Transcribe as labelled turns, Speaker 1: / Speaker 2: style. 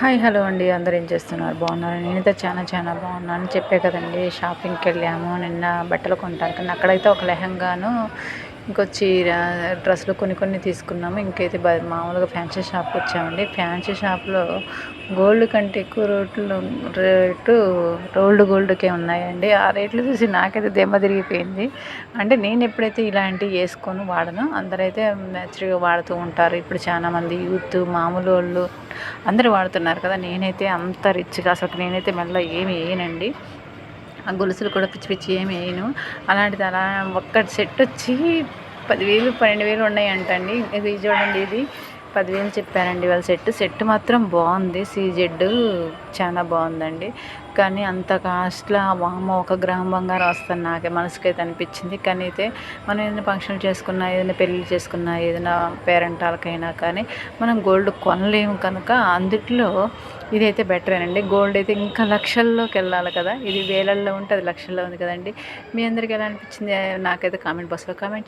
Speaker 1: Hi hello అండి. అందరు ఏం చేస్తున్నారు? బాగున్నారు? నేనైతే చాలా చాలా బాగున్నాను. చెప్పే కదండి షాపింగ్కి వెళ్ళాము. నిన్న బట్టలు కొంటానికి అక్కడైతే ఒక లెహంగాను ఇంకో చీర డ్రెస్సులు కొన్ని కొన్ని తీసుకున్నాము. ఇంకైతే మామూలుగా ఫ్యాన్సీ షాప్కి వచ్చామండి. ఫ్యాన్సీ షాప్లో గోల్డ్ కంటే ఎక్కువ రేట్లు రేటు రోల్డ్ గోల్డ్కే ఉన్నాయండి. ఆ రేట్లు చూసి నాకైతే దెమ్మ తిరిగిపోయింది. అంటే నేను ఎప్పుడైతే ఇలాంటివి వేసుకొని వాడను అందరైతే న్యాచురల్గా వాడుతూ ఉంటారు. ఇప్పుడు చాలామంది యూత్ మామూలు వాళ్ళు అందరూ వాడుతున్నారు కదా నేనైతే అంత రిచ్గా అసలు నేనైతే మళ్ళీ ఏమి వేయనండి. ఆ గొలుసులు కూడా పిచ్చి పిచ్చి ఏమి వేయను. అలాంటిది అలా ఒక్క సెట్ వచ్చి పదివేలు పన్నెండు వేలు ఉన్నాయంటండి. ఇది చూడండి ఇది పదివేలు చెప్పారండి వాళ్ళ సెట్. సెట్ మాత్రం బాగుంది. సీజెడ్ చాలా బాగుందండి. కానీ అంత కాస్ట్లో వామ ఒక గ్రామ బంగారం వస్తుంది నాకే మనసుకైతే అనిపించింది. కానీ అయితే మనం ఏదైనా ఫంక్షన్లు చేసుకున్నా ఏదైనా పెళ్ళి చేసుకున్నా ఏదైనా పేరెంటాలకైనా కానీ మనం గోల్డ్ కొనలేము కనుక అందుట్లో ఇదైతే బెటరేనండి గోల్డ్ అయితే ఇంకా లక్షల్లోకి వెళ్ళాలి కదా. ఇది వేలల్లో ఉంటే అది లక్షల్లో ఉంది కదండి. మీ అందరికీ ఎలా అనిపించింది? నాకైతే కామెంట్ బాక్స్లో కామెంట్